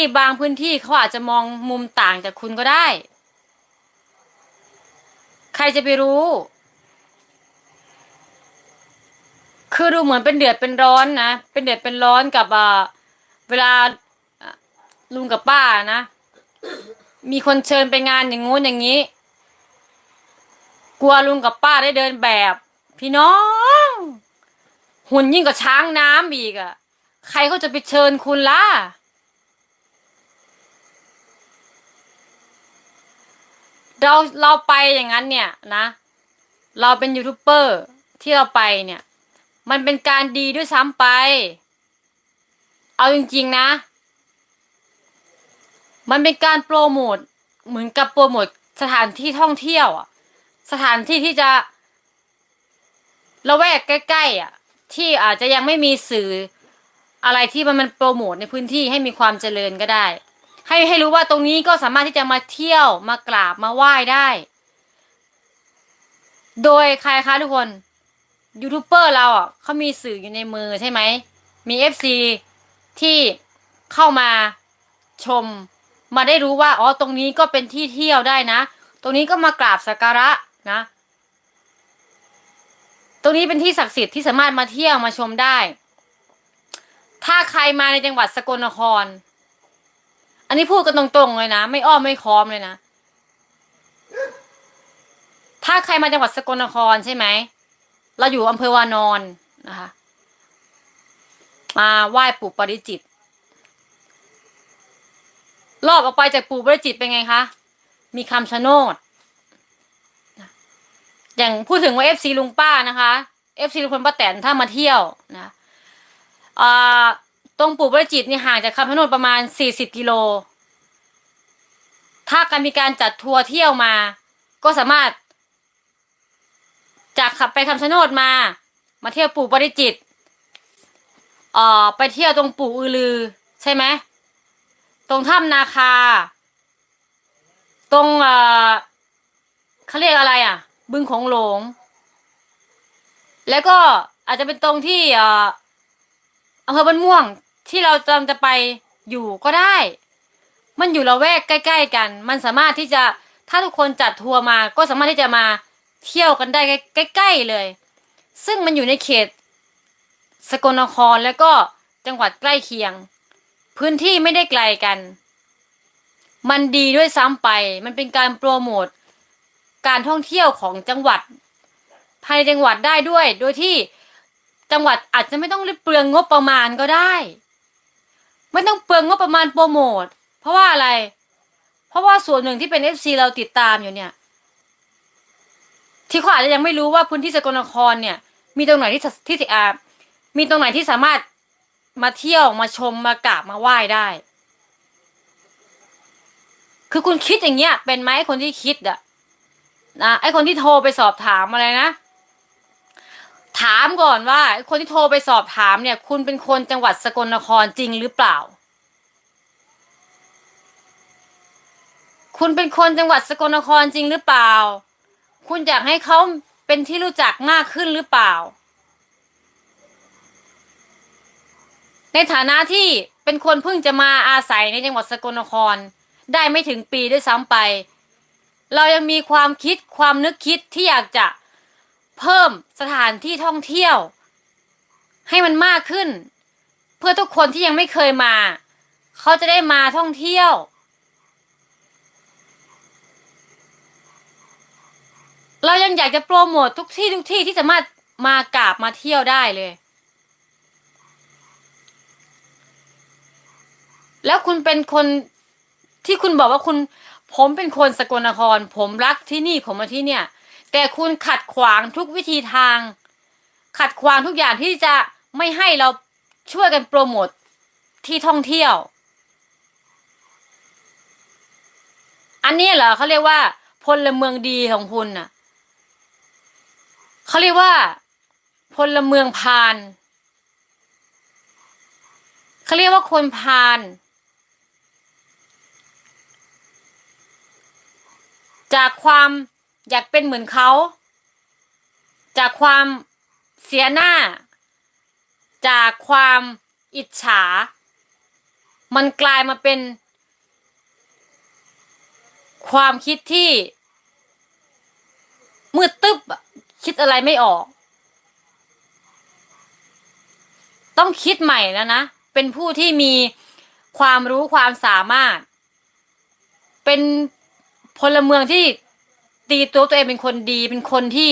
ที่บางพื้นที่เขาอาจจะมองมุมต่างจากคุณก็ได้ ใครจะไปรู้ คือดูเหมือนเป็นเดือดเป็นร้อนนะ เป็นเดือดเป็นร้อนกับเวลาลุงกับป้านะ มีคนเชิญไปงานอย่างงู้นอย่างนี้ กลัวลุงกับป้าได้เดินแบบ พี่น้อง หุ่นยิ่งกว่าช้างน้ำอีกอะใครเขาจะไปเชิญคุณล่ะ เราเราไปอย่างนั้นเนี่ยนะ เราเป็นยูทูบเบอร์ที่เราไปเนี่ย มันเป็นการดีด้วยซ้ำไป เอาจริงๆนะ มันเป็นการโปรโมทเหมือนกับโปรโมทสถานที่ท่องเที่ยวอะสถานที่ที่จะละแวกใกล้ๆอะ ที่อาจจะยังไม่มีสื่ออะไรที่มันมันโปรโมทในพื้นที่ให้มีความเจริญก็ได้ ให้ให้รู้ว่าตรงนี้ก็สามารถที่จะมาเที่ยวมากราบมาไหว้ได้ โดยใครคะทุกคนยูทูบเบอร์เราอะเขามีสื่ออยู่ในมือใช่ไหม มีเอฟซีที่เข้ามาชม มาได้รู้ว่าอ๋อตรงนี้ก็เป็นที่เที่ยวได้นะ ตรงนี้ก็มากราบสักการะนะ ตรงนี้เป็นที่ศักดิ์สิทธิ์ที่สามารถมาเที่ยวมาชมได้ ถ้าใครมาในจังหวัดสกลนคร อันนี้พูดกันตรงๆเลยนะ ไม่อ้อมไม่ค้อมเลยนะ ถ้าใครมาจังหวัดสกลนครใช่ไหม เราอยู่อำเภอวานอนนะคะ มาไหว้ปู่ปริจิตรรอบออกไปจากปู่ปริจิตรเป็นไงคะ มีคำชะโนด อย่างพูดถึงว่าเอฟซีลุงป้านะคะเอฟซีลุงพลป้าแตนถ้ามาเที่ยวนะอ่า ตรงปู่ประจิตนี่ห่างจากคำชะโนดประมาณสี่สิบกิโล ถ้าการมีการจัดทัวร์เที่ยวมา ก็สามารถ จากขับไปคำชะโนดมา มาเที่ยวปู่ปริจิตเอ่อไปเที่ยวตรงปู่อือลือ ใช่ไหมตรงถ้ำนาคา ตรงเอ่อเขาเรียกอะไรอะ บึงของหลง แล้วก็อาจจะเป็นตรงที่เอ่ออำเภอบ้านม่วง ที่เรากำลังจะไปอยู่ก็ได้ มันอยู่ละแวกใกล้ ๆ กัน มันสามารถที่จะถ้าทุกคนจัดทัวร์มาก็สามารถที่จะมาเที่ยวกันได้ใกล้ๆเลย ซึ่งมันอยู่ในเขต สกลนครแล้วก็จังหวัดใกล้เคียง พื้นที่ไม่ได้ไกลกัน มันดีด้วยซ้ำไป มันเป็นการโปรโมทการท่องเที่ยวของจังหวัด ภายในจังหวัดได้ด้วย โดยที่จังหวัดอาจจะไม่ต้องเปลืองงบประมาณก็ได้ ไม่ต้องเปลืองงบประมาณโปรโมท เพราะว่าอะไร เพราะว่าส่วนหนึ่งที่เป็นเอฟซีเราติดตามอยู่เนี่ย ที่เขาอาจจะยังไม่รู้ว่าพื้นที่สกลนครเนี่ย มีตรงไหนที่ที่อ่ามีตรงไหนที่สามารถมาเที่ยวมาชมมากราบมาไหว้ได้ คือคุณคิดอย่างเงี้ย เป็นไหมคนที่คิดอะนะไอคนที่โทรไปสอบถามอะไรนะ ถามก่อนว่า คนที่โทรไปสอบถามเนี่ย คุณเป็นคนจังหวัดสกลนครจริงหรือเปล่า คุณเป็นคนจังหวัดสกลนครจริงหรือเปล่า คุณอยากให้เขาเป็นที่รู้จักมากขึ้นหรือเปล่า ในฐานะที่เป็นคนเพิ่งจะมาอาศัยในจังหวัดสกลนคร ได้ไม่ถึงปีด้วยซ้ำไป เรายังมีความคิดความนึกคิดที่อยากจะ เพิ่มสถานที่ท่องเที่ยว ให้มันมากขึ้น เพื่อทุกคนที่ยังไม่เคยมา เขาจะได้มาท่องเที่ยว เรายังอยากจะโปรโมททุกที่ทุกที่ที่สามารถมากราบมาเที่ยวได้เลย แล้วคุณเป็นคนที่คุณบอกว่าคุณ ผมเป็นคนสกลนคร ผมรักที่นี่ผมมาที่เนี่ย แต่คุณขัดขวางทุกวิธีทาง ขัดขวางทุกอย่างที่จะไม่ให้เราช่วยกันโปรโมทที่ท่องเที่ยว อันนี้เหรอเขาเรียกว่า พลเมืองดีของคุณน่ะเขาเรียกว่า พลเมืองพานเขาเรียกว่าคนพาน จากความ อยากเป็นเหมือนเขา จากความเสียหน้า จากความอิจฉา มันกลายมาเป็น ความคิดที่มืดตึ๊บคิดอะไรไม่ออก ต้องคิดใหม่แล้วนะ เป็นผู้ที่มีความรู้ความสามารถ เป็นพลเมืองที่ ตีตัวตัวเองเป็นคนดี เป็นคนที่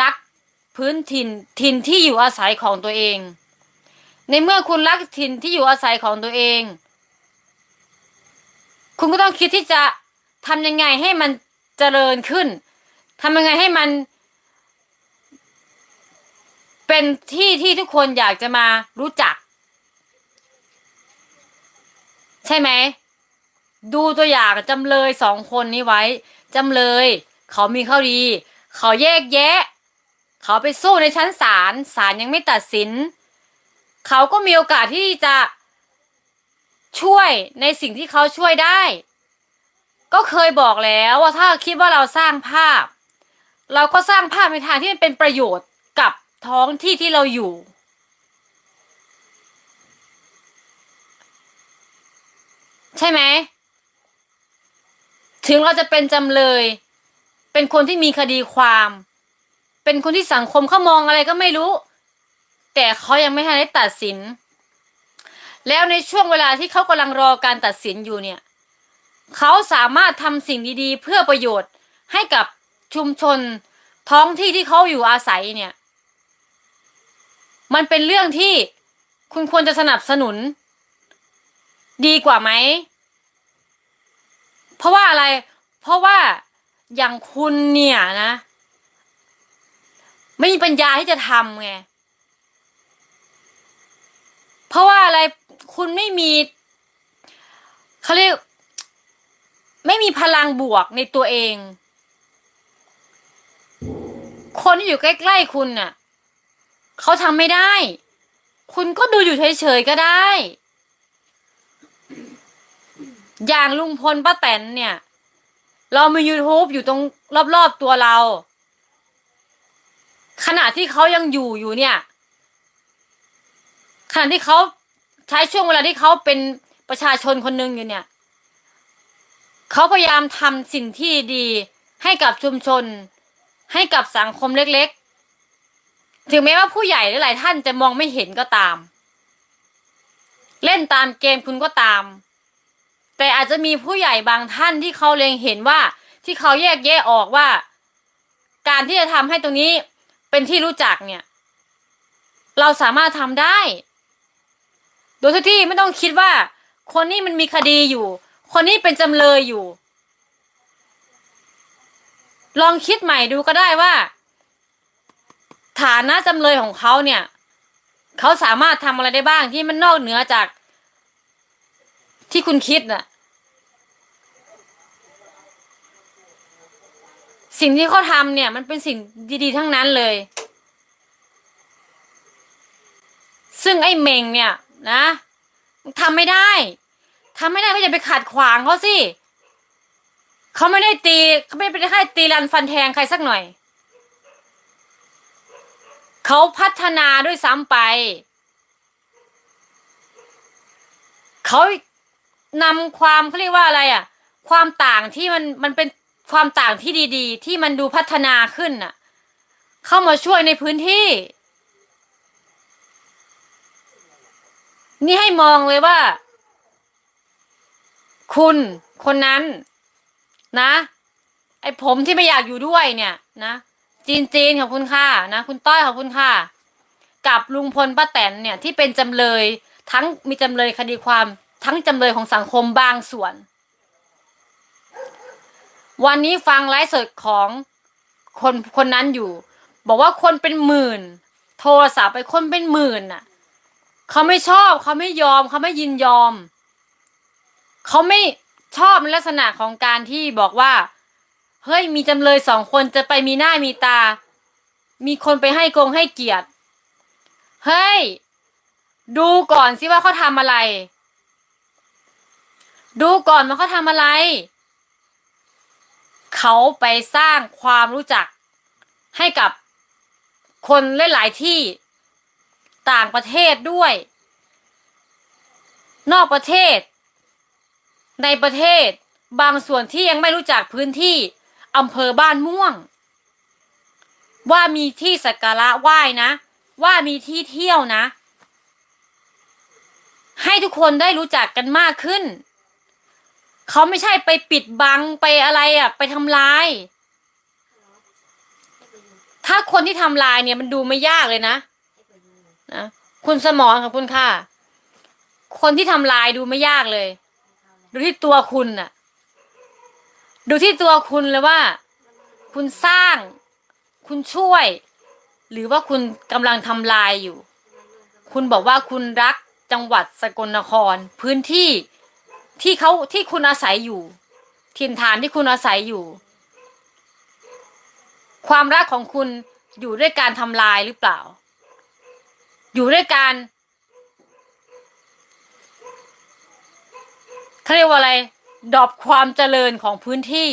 รักพื้นถิ่นถิ่นที่อยู่อาศัยของตัวเอง ในเมื่อคุณรักถิ่นที่อยู่อาศัยของตัวเอง คุณก็ต้องคิดที่จะทำยังไงให้มันเจริญขึ้นทำยังไงให้มัน เป็นที่ที่ทุกคนอยากจะมารู้จัก ใช่ไหม ดูตัวอย่างจำเลยสองคนนี้ไว้จำเลย เขามีข้อดี เขาแยกแยะ เขาไปสู้ในชั้นศาลศาลยังไม่ตัดสิน เขาก็มีโอกาสที่จะช่วยในสิ่งที่เขาช่วยได้ ก็เคยบอกแล้วว่าถ้าคิดว่าเราสร้างภาพ เราก็สร้างภาพในทางที่มันเป็นประโยชน์กับท้องที่ที่เราอยู่ ใช่ไหม ถึงเราจะเป็นจำเลย เป็นคนที่มีคดีความ เป็นคนที่สังคมเขามองอะไรก็ไม่รู้ แต่เขายังไม่ทันได้ตัดสิน แล้วในช่วงเวลาที่เขากำลังรอการตัดสินอยู่เนี่ย เขาสามารถทำสิ่งดีๆ เพื่อประโยชน์ให้กับชุมชนท้องที่ที่เขาอยู่อาศัยเนี่ย มันเป็นเรื่องที่คุณควรจะสนับสนุน ดีกว่าไหม เพราะว่าอะไร เพราะว่า อย่างคุณเนี่ยนะ ไม่มีปัญญาที่จะทำไง เพราะว่าอะไรคุณไม่มีเขาเรียก ไม่มีพลังบวกในตัวเอง คนที่อยู่ใกล้ๆคุณน่ะเขาทำไม่ได้ คุณก็ดูอยู่เฉยๆก็ได้ อย่างลุงพลป้าแตนเนี่ย เรามี YouTube อยู่ตรงรอบๆตัวเรา ขณะที่เขายังอยู่อยู่เนี่ย ขณะที่เขาใช้ช่วงเวลาที่เขาเป็นประชาชนคนหนึ่งอยู่เนี่ย เขาพยายามทำสิ่งที่ดีให้กับชุมชน ให้กับสังคมเล็กๆ ถึงแม้ว่าผู้ใหญ่หลายท่านจะมองไม่เห็นก็ตาม เล่นตามเกมคุณก็ตาม แต่อาจจะมีผู้ใหญ่บางท่านที่เขาเล็งเห็นว่าที่เขาแยกแยะออกว่า การที่จะทำให้ตรงนี้เป็นที่รู้จักเนี่ย เราสามารถทำได้ โดยที่ไม่ต้องคิดว่า คนนี้มันมีคดีอยู่ คนนี้เป็นจำเลยอยู่ ลองคิดใหม่ดูก็ได้ว่า ฐานะจำเลยของเขาเนี่ยเขาสามารถทำอะไรได้บ้างที่มันนอกเหนือจาก ที่คุณคิดน่ะ สิ่งที่เขาทำเนี่ย มันเป็นสิ่งดีๆทั้งนั้นเลย ซึ่งไอ้เมงเนี่ย นะทำไม่ได้ทำไม่ได้ก็อย่าไปขัดขวางเขาสิเขาไม่ได้ตีเขาไม่ได้แค่ตีรันฟันแทงใครสักหน่อยเขาพัฒนาด้วยซ้ำไปเขา นำความเขาเรียกว่าอะไรอะ ความต่างที่มันมันเป็นความต่างที่ดี ๆ ที่มันดูพัฒนาขึ้นน่ะ เข้ามาช่วยในพื้นที่ นี่ให้มองเลยว่า คุณคนนั้น นะ ไอ้ผมที่ไม่อยากอยู่ด้วยเนี่ย นะจีนจีนขอบคุณค่ะนะคุณต้อยขอบคุณค่ะ กับลุงพลป้าแตนเนี่ยที่เป็นจำเลยทั้งมีจำเลยคดีความ ทั้งจำเลยของสังคมบางส่วน วันนี้ฟังไลฟ์สดของคนคนนั้นอยู่ บอกว่าคนเป็นหมื่น โทรศัพท์ไปคนเป็นหมื่นน่ะเขาไม่ชอบเขาไม่ยอมเขาไม่ยินยอมเขาไม่ชอบในลักษณะของการที่บอกว่าเฮ้ยมีจำเลยสองคนจะไปมีหน้ามีตา มีคนไปให้กงให้เกียรติ เฮ้ย ดูก่อนสิว่าเขาทำอะไร ดูก่อนว่าเขาทำอะไร เขาไปสร้างความรู้จักให้กับคนหลายๆที่ต่างประเทศด้วย นอกประเทศ ในประเทศบางส่วนที่ยังไม่รู้จักพื้นที่อำเภอบ้านม่วง ว่ามีที่สักการะไหว้นะ ว่ามีที่เที่ยวนะ ให้ทุกคนได้รู้จักกันมากขึ้น เขาไม่ใช่ไปปิดบังไปอะไรอะ่ะ ไปทำลาย ถ้าคนที่ทำลายเนี่ยมันดูไม่ยากเลยนะนะคุณสมรขอบคุณค่ะ คนที่ทำลายดูไม่ยากเลย ดูที่ตัวคุณน่ะ ดูที่ตัวคุณเลยว่า คุณสร้าง คุณช่วย หรือว่าคุณกำลังทำลายอยู่ คุณบอกว่าคุณรักจังหวัดสกลนคร พื้นที่ ที่เขาที่คุณอาศัยอยู่ ถิ่นฐานที่คุณอาศัยอยู่ ความรักของคุณอยู่ด้วยการทำลายหรือเปล่า อยู่ด้วยการเขาเรียกว่าอะไร ดอปความเจริญของพื้นที่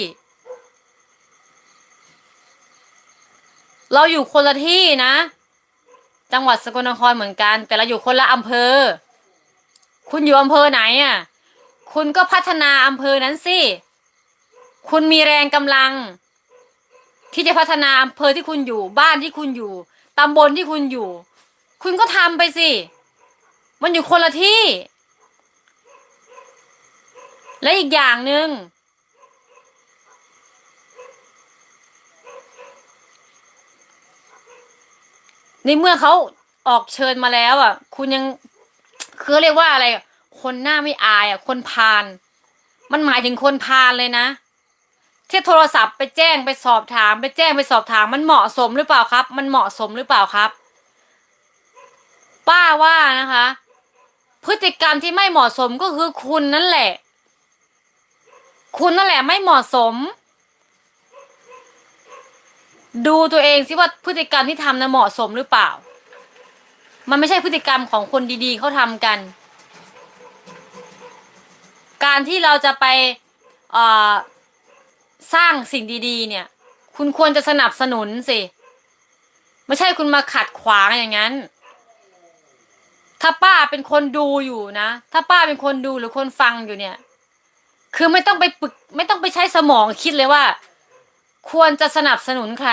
เราอยู่คนละที่นะ จังหวัดสกลนครเหมือนกัน แต่เราอยู่คนละอำเภอ คุณอยู่อำเภอไหนอะ คุณก็พัฒนาอำเภอนั้นสิ คุณมีแรงกำลัง ที่จะพัฒนาอำเภอที่คุณอยู่ บ้านที่คุณอยู่ตำบลที่คุณอยู่ คุณก็ทำไปสิ มันอยู่คนละที่ และอีกอย่างหนึง่งในเมื่อเขาออกเชิญมาแล้วอะ คุณยังคือเรียกว่าอะไรอะ คนหน้าไม่อายอะ คนพาลมันหมายถึงคนพาลเลยนะที่โทรศัพท์ไปแจ้งไปสอบถาม ไปแจ้งไปสอบถาม มันเหมาะสมหรือเปล่าครับ มันเหมาะสมหรือเปล่าครับ ป้าว่านะคะ พฤติกรรมที่ไม่เหมาะสมก็คือคุณนั่นแหละ คุณนั่นแหละไม่เหมาะสม ดูตัวเองสิว่าพฤติกรรมที่ทำนะเหมาะสมหรือเปล่า มันไม่ใช่พฤติกรรมของคนดีๆเขาทำกัน การที่เราจะไปสร้างสิ่งดี ๆ เนี่ย คุณควรจะสนับสนุนสิ ไม่ใช่คุณมาขัดขวางอย่างนั้น ถ้าป้าเป็นคนดูอยู่นะ ถ้าป้าเป็นคนดูหรือคนฟังอยู่เนี่ย คือไม่ต้องไปปึก ไม่ต้องไปใช้สมองคิดเลยว่า ควรจะสนับสนุนใคร